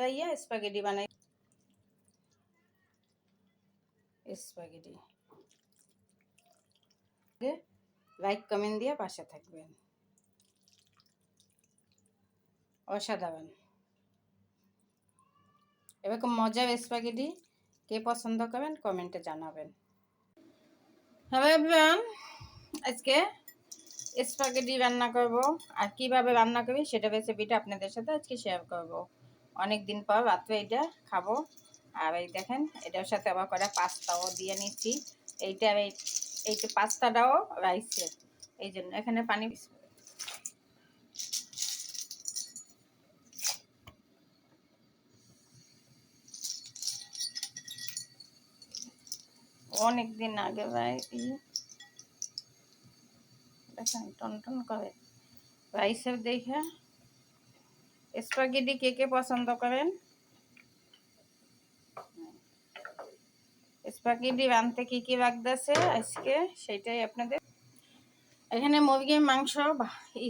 ভাইয়া স্পাগেটি বানাই। Spaghetti like comment দিয়ে পাশে থাকবেন। অসাধারণ। এরকম মজার স্পাগেটি কে পছন্দ করেন কমেন্টে জানাবেন। আজকে স্পাগেটি রান্না করব। আর কীভাবে রান্না করি সেটা রেসিপিটা আপনাদের সাথে আজকে শেয়ার করব। অনেক দিন পর রাত্রে এটা খাব। আর এই দেখেন, এটার সাথে আবার কটা পাস্তাও দিয়ে নিচ্ছি। এইটা এই এইটা পাস্তাটাও রাইসের এই জন্য এখানে পানি অনেক দিন আগে ভাই দেখেন টন টন করে। রাইসের দেখে স্পাগেটি কে কে পছন্দ করেন? স্পাগেটি রানতে কি কি রাখতেছে আজকে? সেটাই আপনাদের। এখানে মুরগির মাংস ই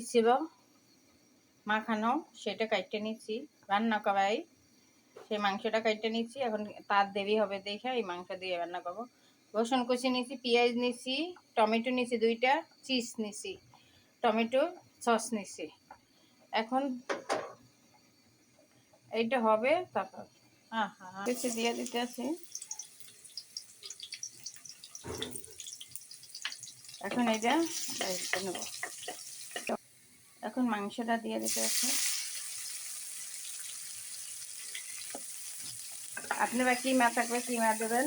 মাখানো, সেটা কাটতে নিচ্ছি রান্না করাই। সেই মাংসটা কাটতে নিচ্ছি এখন তার দেরি হবে দেখে এই মাংস দিয়ে রান্না করব। রসুন কুচি নিছি, পেঁয়াজ নিছি, টমেটো নিছি দুইটা, চিজ নিছি, টমেটো সস নিছি। এখন এইটা হবে, তারপর হ্যাঁ হ্যাঁ কিছু দিয়ে দিতে আছি। এখন এইটা দিতে নেব। এখন মাংসটা দিয়ে দিতে আছে। আপনারা কিমা থাকবে কিমা দেবেন?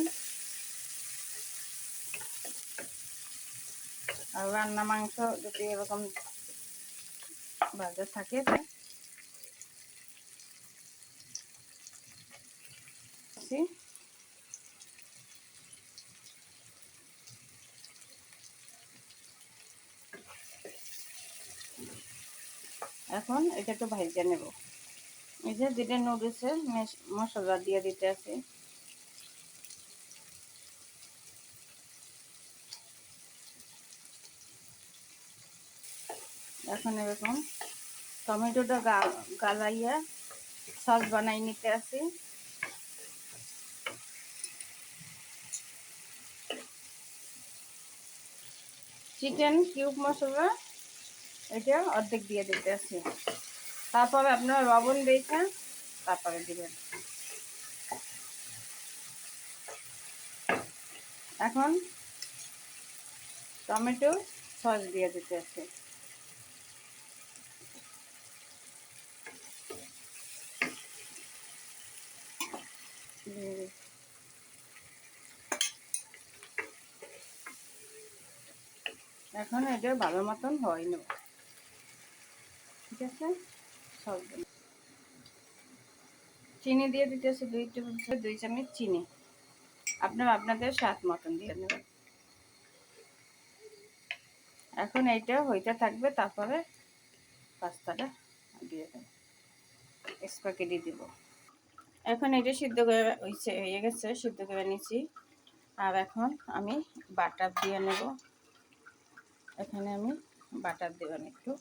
আর রান্না মাংস যদি এরকম বাজার থাকে এখন এটা একটু ভাইজে নেব। এই যে যেটা নুডলসের মশলা দিয়ে দিতে আছে। এখন এরকম টমেটোটা গালাইয়া সস বানাই নিতে আসি চিকেন কিউব মশলা, এটা অর্ধেক দিয়ে দিতে আসি তারপরে আপনার লবণ দেখে তারপরে দিবেন। এখন টমেটো সস দিয়ে দিতে আছে। এখন এটা ভালো মতন হয় নেব ঠিক আছে? সব চিনি দিয়ে দিতেছি দুই টেবিল দুই চামচ চিনি। আপনার, আপনাদের স্বাদ মতন দিয়ে নেবেন। এখন এইটা হইতে থাকবে, তারপরে পাস্তাটা দিয়ে দেবো। স্পাগেটি দিব। এখন এটা সিদ্ধ করে হয়েছে হয়ে গেছে, সিদ্ধ করে নিচ্ছি আর এখন আমি বাটার দিয়ে নেব। এখানে আমি বাটার দেবেন একটু।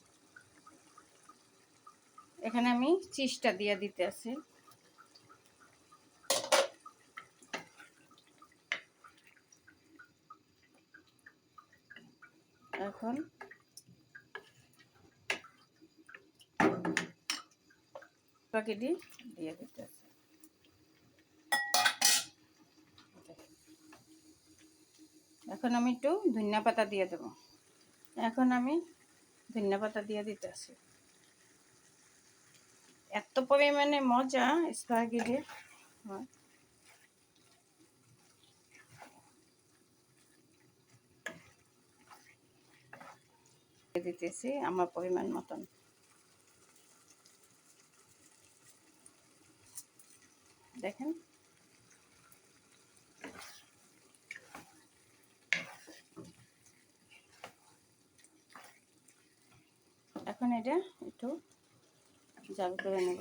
এখানে আমি চিজটা দিয়ে দিতে আছি। এখন প্যাকেটই দিয়ে দিতে আছে। এখন আমি একটু ধনিয়া পাতা দিয়ে দেবো। এখন আমি ধনিয়া পাতা দিয়ে দিতে আসি এত পরিমাণে মজা স্পাগেটি। হয় দিতেছি আমার পরিমাণ মতন। দেখেন। এখন এটা একটু জাল করে নেব।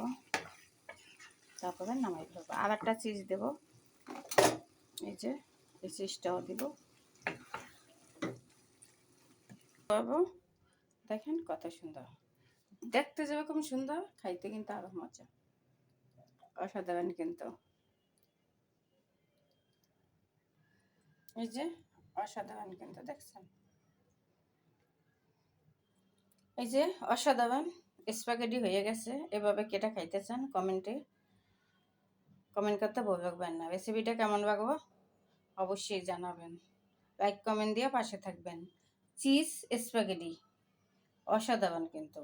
তারপরে নামাই ফেলব আর একটা চিজ দেব। এই যে, এই চিজটাও দিব। দেখেন কত সুন্দর। দেখতে যেরকম সুন্দর, খাইতে কিন্তু আরও মজা। অসাধারণ কিন্তু। এই যে, অসাধারণ কিন্তু, দেখছেন? এই যে অসাধারণ স্পাগেটি হয়ে গেছে, এভাবে কেটে খাইতে চান কমেন্টে। কমেন্ট করতে ভুলবেন না। রেসিপিটা কেমন লাগবো অবশ্যই জানাবেন। লাইক, কমেন্ট দিয়ে পাশে থাকবেন। চিজ স্পাগেটি অসাধারণ কিন্তু।